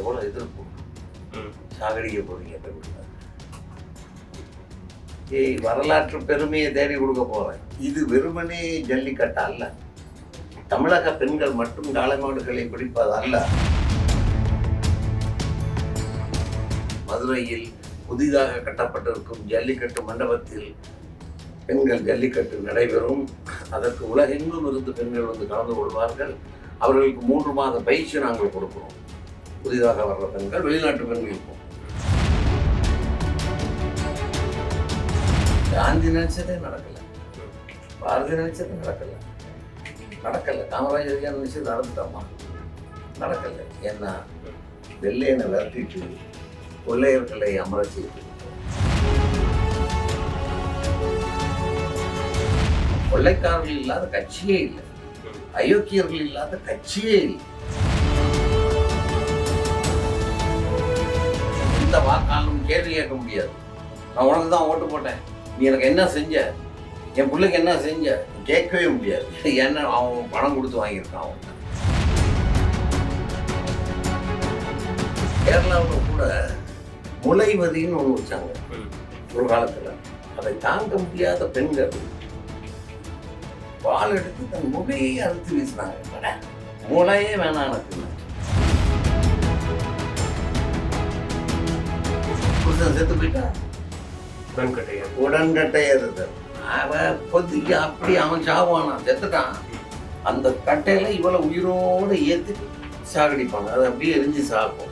எவ்வளவு எதிர்ப்பு. சாகடிக்க போறீங்க பெண்களை ஏய் வரலாற்று பெருமையை தேடி கொடுக்க போறேன். இது வெறுமனே ஜல்லிக்கட்டு அல்ல. தமிழக பெண்கள் மட்டும் காளைமாடுகளை பிடிப்பது அல்ல. மதுரையில் புதிதாக கட்டப்பட்டிருக்கும் ஜல்லிக்கட்டு மண்டபத்தில் பெண்கள் ஜல்லிக்கட்டு நடைபெறும். அதற்கு உலகெங்கும் இருந்து பெண்கள் வந்து கலந்து கொள்வார்கள். அவர்களுக்கு மூன்று மாத பயிற்சி நாங்கள் கொடுக்கிறோம். புதிதாக வர்ற பெண்கள் வெளிநாட்டு பெண்களுக்கும் காந்தி நினைச்சதே நடக்கல. பாரதி நினைச்சது நடக்கல. நடக்கல. காமராஜர் ஐயா நினைச்சது நடந்துட்டோமா? நடக்கல. ஏன்னா வெள்ளையனை விரட்டிட்டு கொள்ளையர்களை அமர செய்து கொள்ளைக்காரர்கள் இல்லாத கட்சியே இல்லை. அயோக்கியர்கள் இல்லாத கட்சியே இல்லை. எந்த வாக்காளரும் கேள்வி கேட்க முடியாது. நான் உனக்கு தான் ஓட்டு போட்டேன். நீ எனக்கு என்ன செஞ்ச? என் பிள்ளைக்கு என்ன செஞ்ச? கேட்கவே முடியாது. ஏன்னா அவன் பணம் கொடுத்து வாங்கியிருக்கான் அவன். கேரளாவில் கூட முளைவதின்னு ஒன்று வச்சாங்க. ஒரு காலத்தில். அதை தாங்க முடியாத பெண்கள். பால் எடுத்து தன் முகையை அறுத்து வீசினாங்க முளையே வேணாம் எனக்கு. புருஷன் செத்து போயிட்டா உடன்கட்டையா உடன்கட்டை எறுதல் அவன் பொதிக்கு அப்படி அவன் சாவானா செத்துட்டான் அந்த கட்டையில இவளை உயிரோடு ஏத்தி சாகடிப்பாங்க அது அப்படியே எரிஞ்சு சாகும்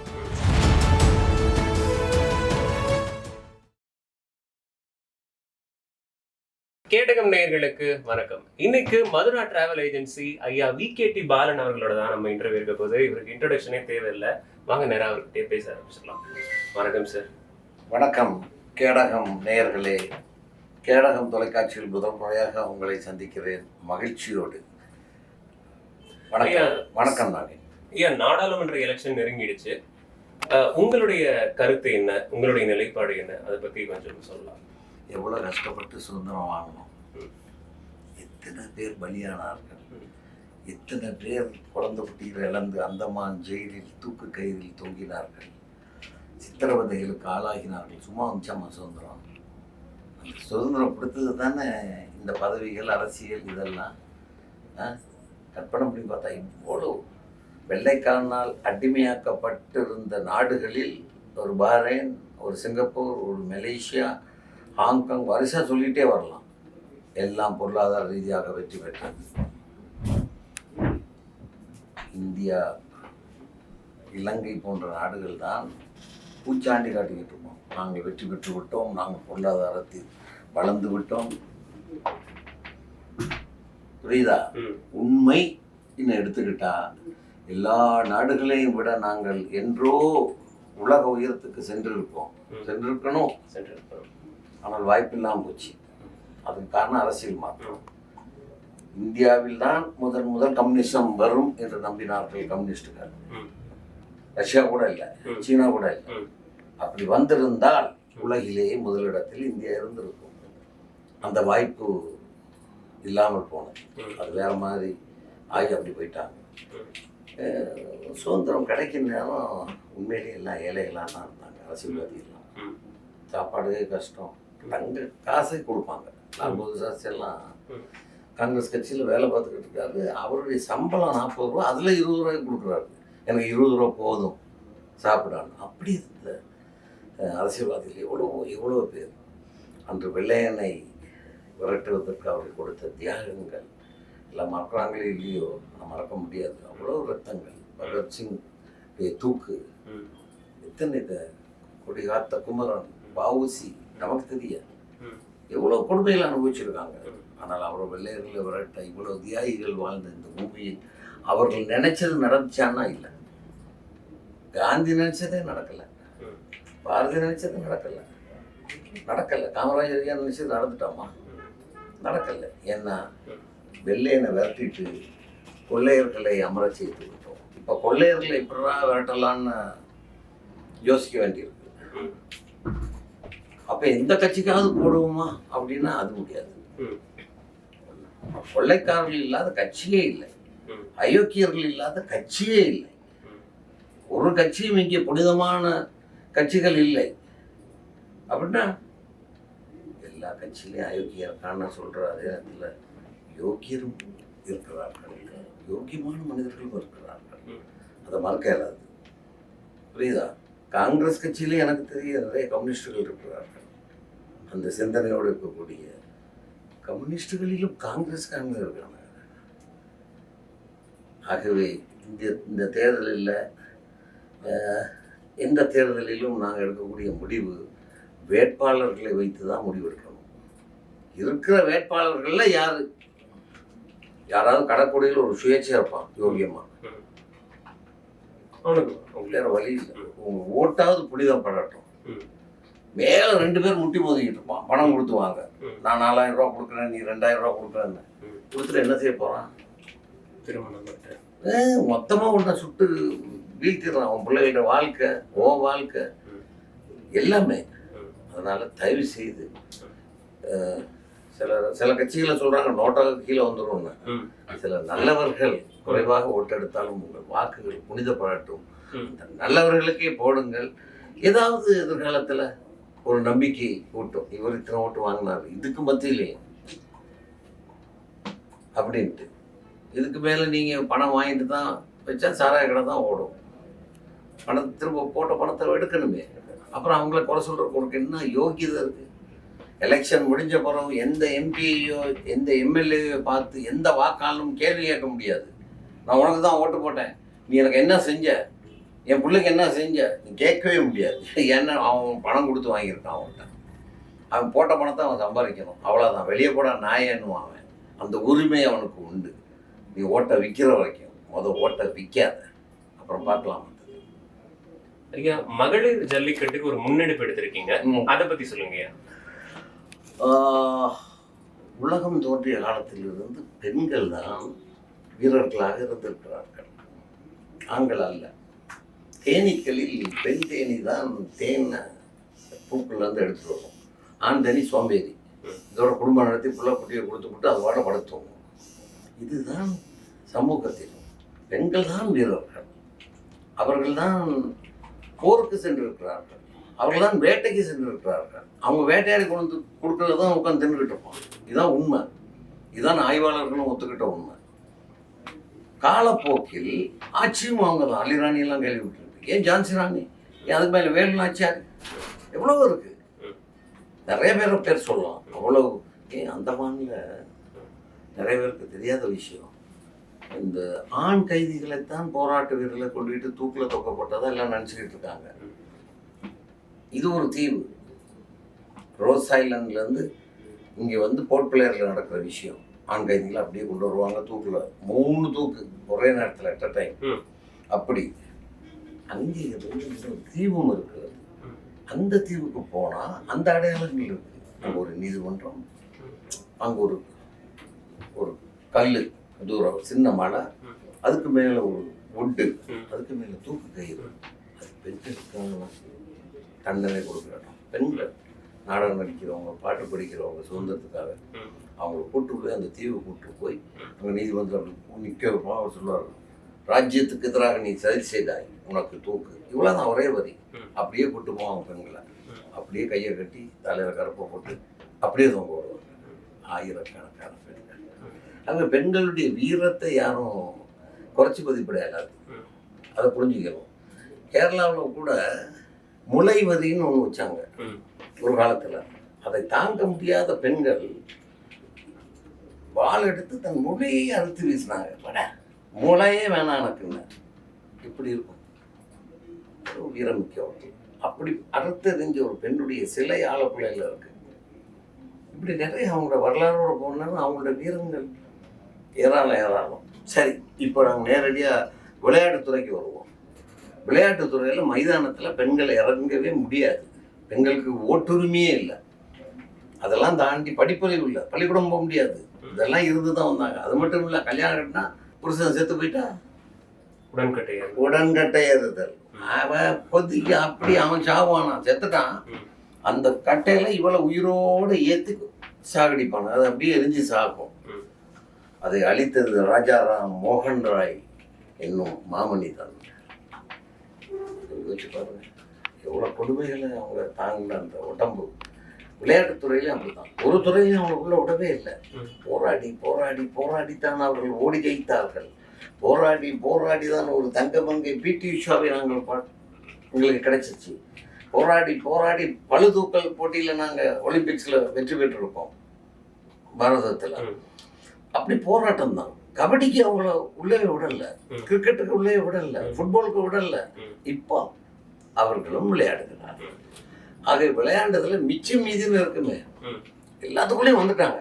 கேடகம் நேயர்களுக்கு வணக்கம். இன்னைக்கு மதுரா டிராவல் ஏஜென்சி ஐயா வி கே டி பாலன் அவர்களோட தான் நம்ம இன்டர்வியூ இருக்க போது இவருக்கு இன்ட்ரோடக்ஷனே தேவையில்லை. வாங்க நேரம் அவர்கிட்டயே பேச ஆரம்பிச்சிடலாம். வணக்கம் சார் வணக்கம் கேடகம் நேயர்களே. கேடகம் தொலைக்காட்சியில் முதல் முறையாக உங்களை சந்திக்கிறேன் மகிழ்ச்சியோடு. வணக்கம் வணக்கம் நானே ஐயா நாடாளுமன்ற எலெக்ஷன் நெருங்கிடுச்சு. உங்களுடைய கருத்து என்ன? உங்களுடைய நிலைப்பாடு என்ன? அதை பத்தி கொஞ்சம் சொல்லலாம். எவ்வளோ கஷ்டப்பட்டு சுதந்திரம் வாங்கினோம் ம். எத்தனை பேர் பலியானார்கள். எத்தனை பேர் குழந்தை குட்டிகளை இழந்து அந்தமான் ஜெயிலில் தூக்கு கயிறில் தொங்கினார்கள். சித்திரவதைகளுக்கு ஆளாகினார்கள். சும்மா வந்துச்சாமா சுதந்திரம் அந்த சுதந்திரம் கொடுத்தது தானே இந்த பதவிகள் அரசியல் இதெல்லாம். ஆ? கற்பனை பண்ணி பார்த்தா இவ்வளோ வெள்ளைக்காரனால் அடிமையாக்கப்பட்டிருந்த நாடுகளில் ஒரு பாரேன் ஒரு சிங்கப்பூர் ஒரு மலேசியா ஹாங்காங் வரிசா சொல்லிகிட்டே வரலாம். எல்லாம் பொருளாதார ரீதியாக வெற்றி பெற்றது. இந்தியா இலங்கை போன்ற நாடுகள் தான் பூச்சாண்டி காட்டிக்கிட்டு இருக்கோம் நாங்கள் வெற்றி பெற்று விட்டோம் நாங்கள் பொருளாதாரத்தில் வளர்ந்து விட்டோம். புரியுதா. உண்மை இன்னும் எடுத்துக்கிட்டா எல்லா நாடுகளையும் விட நாங்கள் என்றோ உலக உயரத்துக்கு சென்றிருக்கோம். சென்றிருக்கணும். சென்று ஆனால் வாய்ப்பில்லாமல் போச்சு. அதுக்கு காரணம் அரசியல் மாற்றம் இந்தியாவில் தான் முதல் முதல் கம்யூனிசம் வரும் என்று நம்பினார்கள் கம்யூனிஸ்டுகள். ரஷ்யா கூட இல்லை. சீனா கூட இல்லை. அப்படி வந்திருந்தால் உலகிலேயே முதலிடத்தில் இந்தியா இருந்திருக்கும். அந்த வாய்ப்பு இல்லாமல் போனது. அது வேற மாதிரி ஆகி அப்படி போயிட்டாங்க. சுதந்திரம் கிடைக்கிற நேரம் உண்மையிலேயே எல்லாம் ஏழைகளாக தான் இருந்தாங்க அரசியல்வாதிகள்லாம். சாப்பாடு கஷ்டம். தங்க காசை கொடுப்பாங்க. லால்பகதூர் சாஸ்திரி எல்லாம். காங்கிரஸ் கட்சியில் வேலை பார்த்துக்கிட்டு இருக்காரு. அவருடைய சம்பளம் நாற்பது ரூபா அதில் இருபது ரூபாய்க்கு கொடுக்குறாரு. எனக்கு இருபது ரூபா போதும். சாப்பிடான்னு. அப்படி இருந்த அரசியல்வாதிகள் எவ்வளோ எவ்வளோ பேர். அன்று வெள்ளையனை விரட்டுவதற்கு அவர்கள் கொடுத்த தியாகங்கள். எல்லாம் மறக்கிறாங்களே இல்லையோ நான் மறக்க முடியாது. அவ்வளோ ரத்தங்கள். பகத்சிங் தூக்கு. எத்தனை இத? கொடி காத்த குமரன் பாவுசி நமக்கு தெரிய? ம். எவ்வளோ கொடுமைகள் அனுபவிச்சிருக்காங்க. ஆனால் அவர் வெள்ளையர்களை விரட்ட இவ்வளோ தியாகிகள் வாழ்ந்த இந்த பூமியில் அவர்கள் நினைச்சது நடந்துச்சான்னா இல்லை. காந்தி நினைச்சதே நடக்கல. பாரதி நினைச்சது நடக்கல. நடக்கல. காமராஜர் ஐயா நினைச்சது நடந்துட்டாமா? நடக்கல. ஏன்னா வெள்ளையனை விரட்டிட்டு கொள்ளையர்களை அமர செய்து விட்டோம் இப்போ கொள்ளையர்களை எப்படா விரட்டலான்னு யோசிக்க வேண்டியிருக்கு. அப்போ எந்த கட்சிக்காவது போடுவோமா? அப்படின்னா அது முடியாது. கொள்ளைக்காரர்கள் இல்லாத கட்சியே இல்லை. அயோக்கியர்கள் இல்லாத கட்சியே இல்லை. ஒரு கட்சியும் இங்கே புனிதமான கட்சிகள் இல்லை. அப்படின்னா எல்லா கட்சியிலையும் அயோக்கியர்கான சொல்கிற அதே நேரத்தில் யோக்கியரும் இருக்கிறார்கள். யோக்கியமான மனிதர்களும் இருக்கிறார்கள். அதை மறக்க இயலாது. புரியுதா? காங்கிரஸ் கட்சியிலே எனக்கு தெரிய நிறைய கம்யூனிஸ்டுகள் இருக்கிறார்கள். அந்த சிந்தனையோடு இருக்கக்கூடிய கம்யூனிஸ்டுகளிலும் காங்கிரஸ்காரங்க இருக்காங்க. ஆகவே இந்த இந்த தேர்தலில் எந்த தேர்தலிலும் நாங்கள் எடுக்கக்கூடிய முடிவு வேட்பாளர்களை வைத்து தான் முடிவெடுக்கணும். இருக்கிற வேட்பாளர்களில் யார்? யாராவது கடற்கொடியில் ஒரு சுயேட்சை இருப்பான் யோகியமா அவனுக்கு உங்களுக்கு வேற வழி உங்க ஓட்டாவது புனிதப்படட்டும் ம். மேல ரெண்டு பேர் முட்டி மோதிக்கிட்டு இருப்பான். பணம் கொடுத்து வாங்க. நான் நாலாயிரம் ரூபா கொடுக்குறேன் நீ ரெண்டாயிரம் ரூபா கொடுக்குறேன்னு. கொடுத்துட்டு என்ன செய்ய போறான்? திருமணம் பண்ணிட்டு ஏய், மொத்தமா உன்னை சுட்டு வீழ்த்திடுறான். உன் பிள்ளைகளோட வாழ்க்கை உன் வாழ்க்கை எல்லாமே. அதனால் அதனால தயவு செய்து சில சில கட்சிகளை சொல்கிறாங்க நோட்டாக கீழே வந்துடும்னு சில நல்லவர்கள் குறைவாக ஓட்டெடுத்தாலும் உங்கள் வாக்குகள் புனிதப்படட்டும் அந்த நல்லவர்களுக்கே போடுங்கள். ஏதாவது எதிர்காலத்தில் ஒரு நம்பிக்கை ஓட்டும் இவர் இத்தனை ஓட்டு வாங்கினார் இதுக்கு மத்தியிலே அப்படின்ட்டு. இதுக்கு மேலே நீங்கள் பணம் வாங்கிட்டு தான் வச்சா சாராய கடை தான் ஓடும். பணத்தை திரும்ப போட்ட பணத்தை எடுக்கணுமே. அப்புறம் அவங்கள குறை சொல்றதுக்கு உனக்கு என்ன யோகியதை இருக்குது எலெக்ஷன் முடிஞ்ச பிறகு எந்த எம்பியோ எந்த எம்எல்ஏயோ பார்த்து எந்த வாக்காளனும் கேள்வி கேட்க முடியாது. நான் உனக்கு தான் ஓட்டு போட்டேன். நீ எனக்கு என்ன செஞ்ச? என் பிள்ளைக்கு என்ன செஞ்ச? நீ கேட்கவே முடியாது. ஏன்னா அவன் பணம் கொடுத்து வாங்கியிருக்கான் அவன்கிட்ட. அவன் போட்ட பணத்தை அவன் சம்பாதிக்கணும். அவ்வளோதான் வெளியே போட நாயன்னுவான் அவன். அந்த உரிமை அவனுக்கு உண்டு. நீ ஓட்டை விற்கிற வரைக்கும். மொதல் ஓட்டை விற்காத அப்புறம் பார்க்கலாம்? ஐயா மகளிர் ஜல்லிக்கட்டுக்கு ஒரு முன்னெடுப்பு எடுத்திருக்கீங்க. அதை பத்தி சொல்லுங்க ஐயா. உலகம் தோன்றிய காலத்திலிருந்து பெண்கள் தான் வீரர்களாக இருந்திருக்கிறார்கள். ஆண்கள் அல்ல. தேனீக்களில் பெண் தேனி தான் தேனை பூக்கள்ல இருந்து எடுத்துட்டு வரும். ஆண் தேனி சோம்பேறி. இதோட குடும்பம் நடத்தி புள்ள குட்டியை கொடுத்து விட்டு அது வாட படுத்துவோம் இதுதான் சமூகத்தில் பெண்கள் தான் வீரர்கள். அவர்கள் தான் போருக்கு சென்றிருக்கிறார்கள். அவர்கள் தான் வேட்டைக்கு சென்றிருக்கிறார்கள். அவங்க வேட்டையாடி கொண்டு வந்து கொடுக்கறது தான் உட்காந்து தின்னுக்கிட்டு இருப்பான் இதுதான் உண்மை. இதுதான் ஆய்வாளர்களும் ஒத்துக்கிட்ட உண்மை. காலப்போக்கில் ஆட்சியும் அவங்க தான் அலிராணி எல்லாம் கேள்விப்பட்டிருக்கு ஏன் ஜான்சி ராணி? ஏன் அதுக்கு மேலே வேலு நாச்சியார் எவ்வளவு இருக்கு? நிறைய பேர் பேர் சொல்லலாம். அவ்வளவு. ஏன் அந்தமானில் நிறைய பேருக்கு தெரியாத விஷயம். இந்த ஆண் கைதிகளைத்தான் போராட்ட வீரர்களை கொண்டுகிட்டு தூக்கில் தொக்கப்பட்டதா எல்லாம் நினச்சிக்கிட்டு இருக்காங்க. இது ஒரு தீவு. ரோஸ் ஐலண்ட்லேருந்து இங்கே வந்து போர்ட் பிளேயரில் நடக்கிற விஷயம். ஆண் கைதிகளை அப்படியே கொண்டு வருவாங்க தூக்கில். மூணு தூக்கு. ஒரே நேரத்தில் அட் டைம் ம். அப்படி. அங்கே இருந்து தீவும் இருக்குது ம். அந்த தீவுக்கு போனால் அந்த அடையாளங்கள் இருக்கு. அங்கே ஒரு நீதிமன்றம் அங்கே ஒரு ஒரு கல் தூரம் சின்ன மலை. அதுக்கு மேலே ஒரு ஒட்டு ம். அதுக்கு மேலே தூக்கு கயிறு. அது பெண்களுக்கான தண்டனை கொடுக்குற இடம். பெண்கள் நாடகம் நடிக்கிறவங்க பாட்டு படிக்கிறவங்க சுதந்திரத்துக்காக. அவங்கள கூட்டு போய் அந்த தீவை கூட்டு போய் அங்கே நீதிமன்றம் நிற்க வைப்போம். அவர் சொல்லுவார் ராஜ்யத்துக்கு எதிராக நீ சதி செய்தாய் உனக்கு தூக்கு. இவ்வளோதான் ஒரே வரி. அப்படியே கூட்டு போவாங்க பெண்களை. அப்படியே கையை கட்டி தலையில் கருப்பை போட்டு அப்படியே தொங்க விடுவாங்க. ஆயிரக்கணக்கான பெண்கள். அங்கே பெண்களுடைய வீரத்தை யாரும் குறைச்சி மதிப்பிட இயலாது ம். அதை புரிஞ்சுக்கணும். கேரளாவில் கூட முளைவதின்னு ஒன்று வச்சாங்க. ஒரு காலத்தில். அதை தாங்க முடியாத பெண்கள் வாள் எடுத்து தன் முளையை அறுத்து வீசினாங்க. பட முளையே வேணாம் எனக்குன்னு இப்படி இருக்கும். வீரமிக்கவர்கள் அப்படி அறுத்தறிஞ்ச ஒரு பெண்ணுடைய சிலை ஆலப்புழையில் இருக்கு. இப்படி நிறைய அவங்களோட வரலாறோட போனாலும் அவங்களோட வீரங்கள். ஏராளம் ஏராளம் சரி இப்போ நாங்கள் நேரடியாக விளையாட்டுத்துறைக்கு வருவோம். விளையாட்டுத்துறையில் மைதானத்தில் பெண்கள் இறங்கவே முடியாது. பெண்களுக்கு ஓட்டுரிமையே இல்லை. அதெல்லாம் தாண்டி படிப்பறிவு இல்லை. பள்ளிக்கூடம் போக முடியாது. இதெல்லாம் இருந்து தான் வந்தாங்க. அது மட்டும் இல்லை கல்யாணம் கட்டினா புருஷன் செத்து போயிட்டா? உடன்கட்டையா உடன்கட்டை ஏறுதல். அவன் கொதிக்கு அப்படி அவன் சாவானான் செத்துட்டான். அந்த கட்டையில இவளை உயிரோடு ஏத்தி சாகடிப்பான். அது அப்படியே எரிஞ்சு சாகும். அதை அழித்தது ராஜாராம் மோகன் ராய் என்னும் மாமனிதன் யோசிச்சு பாருங்க. எவ்வளோ கொடுமைகளை அவங்க தாங்கின அந்த உடம்பு. விளையாட்டுத் துறையிலையும் அப்படித்தான். ஒரு துறையிலையும் அவங்களுக்குள்ள விடவே இல்லை. போராடி போராடி போராடித்தான் அவர்கள் ஓடி ஜெயித்தார்கள். போராடி போராடி தான் ஒரு தங்க பங்கை பிடி உஷாவை நாங்கள் பா எங்களுக்கு கிடைச்சிச்சு. போராடி போராடி பளுதூக்கல் போட்டியில் நாங்கள் ஒலிம்பிக்ஸில் வெற்றி பெற்றிருப்போம். பாரதத்தில். அப்படி போராட்டம் தான் கபடிக்கு அவங்கள உள்ளே விடல. கிரிக்கெட்டுக்கு உள்ளே விடல. ஃபுட்பாலுக்கு விடல. இப்போ அவர்களும் விளையாடுகிறார். ஆக விளையாண்டதுல மிச்சம் மீதின்னு இருக்குமே. எல்லாத்துக்குள்ளேயும் வந்துட்டாங்க.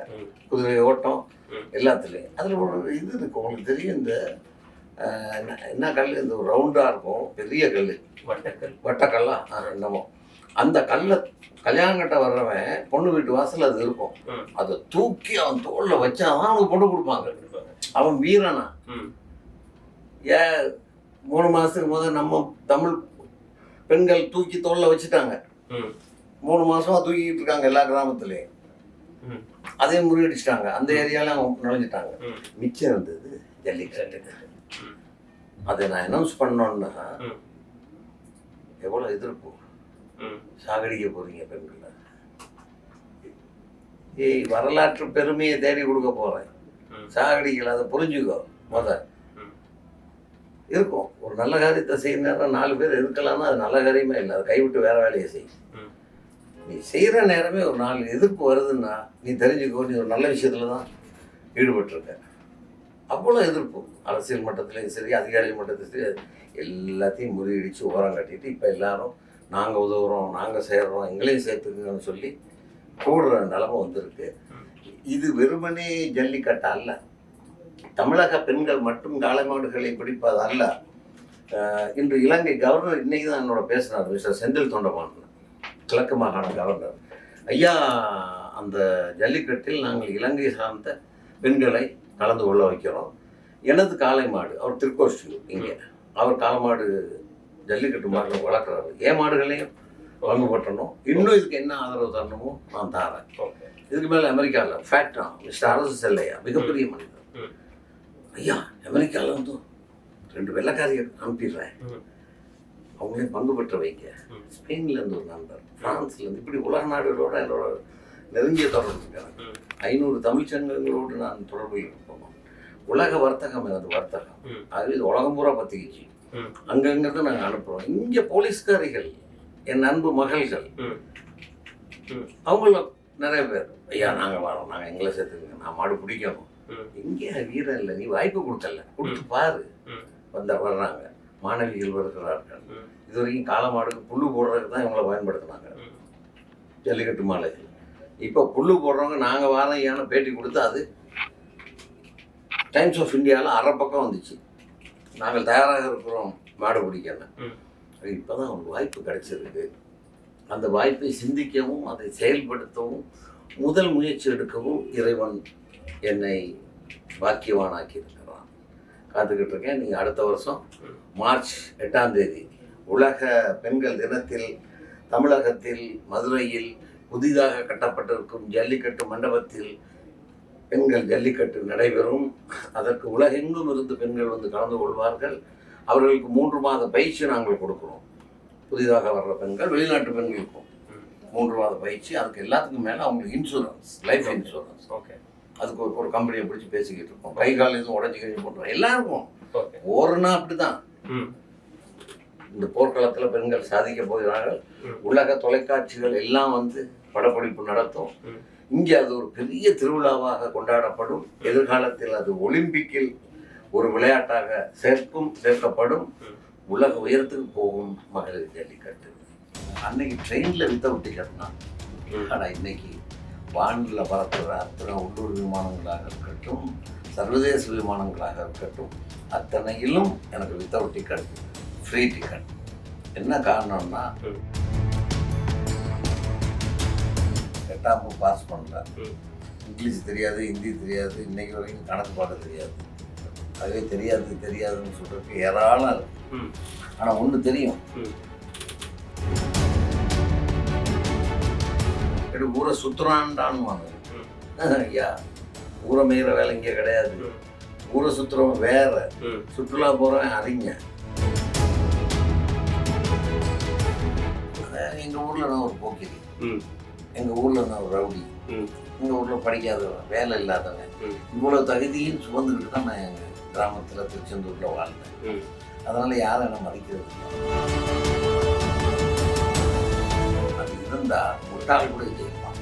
குதிரை ஓட்டம். எல்லாத்துலேயும். அதில் ஒரு இது இருக்கு. உங்களுக்கு தெரியும் இந்த என்ன- கல்? இந்த ரவுண்டாக இருக்கும். பெரிய கல் வட்டக்கல். வட்டக்கல்லா? அது என்னமோ. அந்த கல்லை கல்யாணம் கட்ட வர்றவன் பொண்ணு வீட்டு வாசல் அது இருக்கும். அதை தூக்கி அவன் தோளில் வச்சாதான் அவனுக்கு பொண்ணு கொடுப்பாங்க. அவன் வீரனா. ஏன் மூணு மாதத்துக்கு முதல் நம்ம தமிழ் பெண்கள் தூக்கி தோளில் வச்சுட்டாங்க. மூணு மாசமா தூக்கிட்டு இருக்காங்க எல்லா கிராமத்துலேயும். அதையும் முறியடிச்சிட்டாங்க அந்த ஏரியால அவங்க நுழைஞ்சிட்டாங்க. மிச்சம் இருந்தது ஜல்லிக்கட்டு ம். அதை நான் அனௌன்ஸ் பண்ணோன்னா. எவ்வளோ எதிர்ப்பு. சாகடிக்க போறீங்க பெண்களை. ஏய் வரலாற்று பெருமையை தேடி கொடுக்க போறேன். ம். சாகடிக்கல அதை புரிஞ்சுக்கோ முத. இருக்கும். ஒரு நல்ல காரியத்தை செய்யணும் நாலு பேர் இருக்கலாம்னா அது நல்ல காரியமே இல்லை. அதை கைவிட்டு வேற வேலையை செய். நீ செய்கிற நேரமே ஒரு நாலு எதிர்ப்பு வருதுன்னா நீ தெரிஞ்சுக்கோ நீ ஒரு நல்ல விஷயத்துல தான் ஈடுபட்டிருக்க. அவ்வளோ எதிர்ப்பு. அரசியல் மட்டத்துலையும் சரி அதிகாரிகள் மட்டத்திலும் சரி எல்லாத்தையும் முறியடிச்சு ஓரம் கட்டிட்டு இப்போ எல்லாரும் நாங்கள் உதவுறோம் நாங்கள் சேர்றோம் எங்களையும் சேர்த்துக்குங்கன்னு சொல்லி கூடுற நிலமை வந்திருக்கு. இது வெறுமனே ஜல்லிக்கட்டு அல்ல. தமிழக பெண்கள் மட்டும் காளைமாடுகளை பிடிப்பது அல்ல. இன்று இலங்கை கவர்னர் இன்னைக்கு தான் என்னோட பேசினார் மிஸ்டர் செந்தில் தொண்டமான். கிழக்கு மாகாண கவர்னர் ஐயா அந்த ஜல்லிக்கட்டில் நாங்கள் இலங்கை சார்ந்த பெண்களை கலந்து கொள்ள வைக்கிறோம். எனது காளை மாடு அவர் திருக்கோஷ்டியூர் இங்கே. அவர் காளை மாடு ஜல்லிக்கட்டு மாடு வளர்க்குறாரு. என் மாடுகளையும் பங்கு இன்னும் இதுக்கு என்ன ஆதரவு தரணுமோ நான் தரேன். இதுக்கு மேலே அமெரிக்காவில் ஃபேக்டா மிஸ்டர் அரசு செல்லையா? மிகப்பெரிய மனிதர். ஐயா அமெரிக்காவில் வந்து ரெண்டு வெள்ளைக்காரியை அனுப்பிடுறேன். ம். அவங்களையும் பங்கு பெற்ற வைங்க. ம். ஸ்பெயின்ல இருந்து ஒரு நண்பர். பிரான்ஸ்ல இருந்து இப்படி உலக நாடுகளோட என்னோட நெருங்கிய தொடர்பு இருக்கிறேன். ஐநூறு தமிழ் சங்கங்களோடு நான் தொடர்பு போனோம் உலக வர்த்தகம் எனது வர்த்தகம். அது உலகம் பூரா பத்திக்கிச்சு ம். அங்கங்கிருந்து நாங்கள் அனுப்புகிறோம் இங்கே போலீஸ்காரிகள் என் அன்பு மகள்கள். அவங்கள நிறைய பேர் ஐயா நாங்கள் வரோம். நாங்கள் எங்களை சேர்த்துக்கங்க. நான் மாடு பிடிக்கணும். இங்கே வீரம் இல்லை? நீ வாய்ப்பு கொடுக்கல. கொடுத்து பாரு. வந்த வர்றாங்க. மாணவிகள் வருகிறார்கள். இது வரைக்கும் காளை மாடுக்கு புல்லு போடுறதுக்கு தான் இவங்களை பயன்படுத்தினாங்க. ஜல்லிக்கட்டு மாலைகள். இப்போ புல்லு போடுறவங்க நாங்கள் வாரம் ஐயான்னு பேட்டி கொடுத்து அது டைம்ஸ் ஆஃப் இந்தியாவில் அரை பக்கம் வந்துச்சு. நாங்கள் தயாராக இருக்கிறோம். மாடு பிடிக்கணும். இப்போ தான் ஒரு வாய்ப்பு கிடைச்சிருக்கு. அந்த வாய்ப்பை சிந்திக்கவும் அதை செயல்படுத்தவும் முதல் முயற்சி எடுக்கவும் இறைவன் என்னை பாக்கியவானாக்கி இருக்கிறான் காத்துக்கிட்டு இருக்கேன். நீங்கள் அடுத்த வருஷம் மார்ச் எட்டாம் தேதி உலக பெண்கள் தினத்தில் தமிழகத்தில் மதுரையில் புதிதாக கட்டப்பட்டிருக்கும் ஜல்லிக்கட்டு மண்டபத்தில் பெண்கள் ஜல்லிக்கட்டு நடைபெறும். அதற்கு உலகெங்கும் இருந்து பெண்கள் வந்து கலந்து கொள்வார்கள். அவர்களுக்கு மூன்று மாத பயிற்சி நாங்கள் கொடுக்குறோம். புதிதாக வர்ற பெண்கள் வெளிநாட்டு பெண்களுக்கும். மூன்று மாத பயிற்சி அதுக்கு எல்லாத்துக்கும் மேலே அவங்களுக்கு இன்சூரன்ஸ் லைஃப் இன்சூரன்ஸ் ஓகே அதுக்கு ஒரு ஒரு கம்பெனியை பிடிச்சி பேசிக்கிட்டு இருக்கோம். கை கால் எதுவும் உடஞ்சி கழிஞ்சு போட்டுரும் எல்லாருக்கும் போர்னா அப்படிதான். இந்த போர்க்களத்தில் பெண்கள் சாதிக்க போகிறார்கள். உலக தொலைக்காட்சிகள் எல்லாம் வந்து படப்பிடிப்பு நடத்தும். இங்கே அது ஒரு பெரிய திருவிழாவாக கொண்டாடப்படும். எதிர்காலத்தில் அது ஒலிம்பிக்கில் ஒரு விளையாட்டாக சேர்க்கும் சேர்க்கப்படும். உலக உயரத்துக்கு போகும் மகளிர் ஜல்லிக்கட்டு அன்னைக்கு ட்ரெயினில் வித்தவுட் டிக்கெட் தான் ஆனால் இன்னைக்கு வானில் பறக்கிற அத்தனை உள்ளூர் விமானங்களாக இருக்கட்டும் சர்வதேச விமானங்களாக இருக்கட்டும் அத்தனையிலும் எனக்கு வித்தவுட் டிக்கெட் ஃப்ரீ டிக்கெட் என்ன காரணம்னா எட்டாம் பாஸ் பண்ணல. ம். இங்கிலீஷ் தெரியாது ஹிந்தி தெரியாது இன்னைக்கு வரைக்கும் கணக்கு பாட தெரியாது. அதுவே தெரியாது தெரியாதுன்னு சொல்றதுக்கு ஏராளம் இருக்கு. ஆனால் ஒன்று தெரியும். ஊரை சுத்துறான்டான்னு ம். ஐயா ஊரை மேயிற வேலை இங்கே கிடையாது. ஊரை சுத்துறவன் வேற. சுற்றுலா போகிறவன் அறிஞன் எங்கள் ஊரில் நான் ஒரு போக்கிரி. எங்கள் ஊரில் நான் ஒரு ரவுடி. எங்கள் ஊரில் படிக்காதவன் வேலை இல்லாதவன். இவ்வளோ தகுதியும் சுமந்துக்கிட்டு தான் நான் எங்கள் கிராமத்தில் திருச்செந்தூரில் வாழ்ந்தேன். அதனால யாரும் என்ன மதிக்கிறது. அது இருந்தால் முட்டாள் கூட ஜெயிப்பான்.